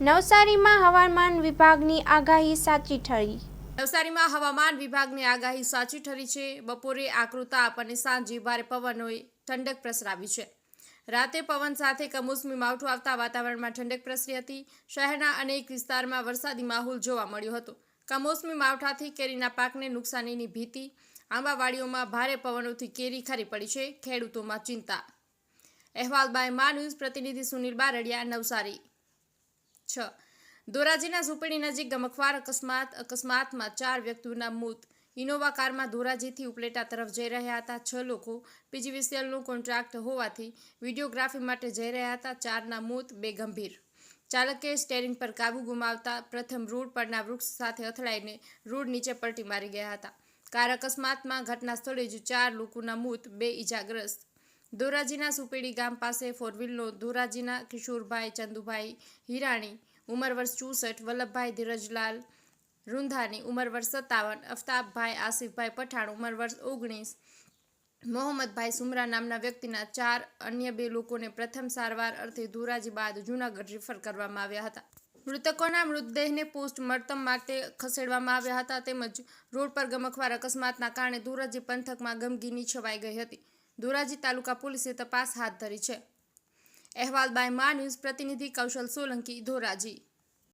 નવસારીમાં હવામાન વિભાગની આગાહી સાચી ઠરી. નવસારીમાં હવામાન વિભાગની આગાહી સાચી ઠરી છે. બપોરે આકૃતા અને સાંજે ભારે પવનોએ ઠંડક પ્રસરાવી છે. રાતે પવન સાથે કમોસમી માવઠું આવતા વાતાવરણમાં ઠંડક પ્રસરી હતી. શહેરના અનેક વિસ્તારમાં વરસાદી માહોલ જોવા મળ્યો હતો. કમોસમી માવઠાથી કેરીના પાકને નુકસાનીની ભીતિ, આંબાવાડીઓમાં ભારે પવનોથી કેરી ખરી પડી છે. ખેડૂતોમાં ચિંતા. અહેવાલ બાય મા ન્યૂઝ પ્રતિનિધિ સુનિલ બારડિયા, નવસારી. છ. ધોરાજીના ઝુંપડી નજીક ગમખવાર અકસ્માત, અકસ્માતમાં ચાર વ્યક્તિઓના મોત. ઇનોવા કારમાં ધોરાજીથી ઉપલેટા તરફ જઈ રહ્યા હતા. છ લોકો પીજીવીસીએલનું કોન્ટ્રાક્ટ હોવાથી વિડીયોગ્રાફી માટે જઈ રહ્યા હતા. ચારના મોત, બે ગંભીર. ચાલકે સ્ટેરિંગ પર કાબુ ગુમાવતા પ્રથમ રોડ પરના વૃક્ષ સાથે અથડાઈને રોડ નીચે પલટી મારી ગયા હતા. કાર અકસ્માતમાં ઘટના સ્થળે જ ચાર લોકોના મોત, બે ઇજાગ્રસ્ત ધોરાજીના સુપેડી ગામ પાસે ફોરવ્હીલનો ધોરાજીના કિશોરભાઈ ચંદુભાઈ હિરાણી, ઉંમર વર્ષ ચોસઠ, વલ્લભભાઈ ધીરજલાલ રૂંધાની ઉંમર વર્ષ સત્તાવન, અફતાબભાઈ આસિફભાઈ પઠાણ, ઉંમર વર્ષ ઓગણીસ, મોહમ્મદભાઈ સુમરા નામના વ્યક્તિના ચાર અન્ય બે લોકોને પ્રથમ સારવાર અર્થે ધોરાજી બાદ જૂનાગઢ રિફર કરવામાં આવ્યા હતા. મૃતકોના મૃતદેહને પોસ્ટમોર્ટમ માટે ખસેડવામાં આવ્યા હતા તેમજ રોડ પર ગમખવાર અકસ્માતના કારણે ધોરાજી પંથકમાં ગમગીની છવાઈ ગઈ હતી. ધોરાજી તાલુકા પોલીસે તપાસ હાથ ધરી છે. અહેવાલ બાય મા ન્યૂઝ પ્રતિનિધિ કૌશલ સોલંકી, ધોરાજી.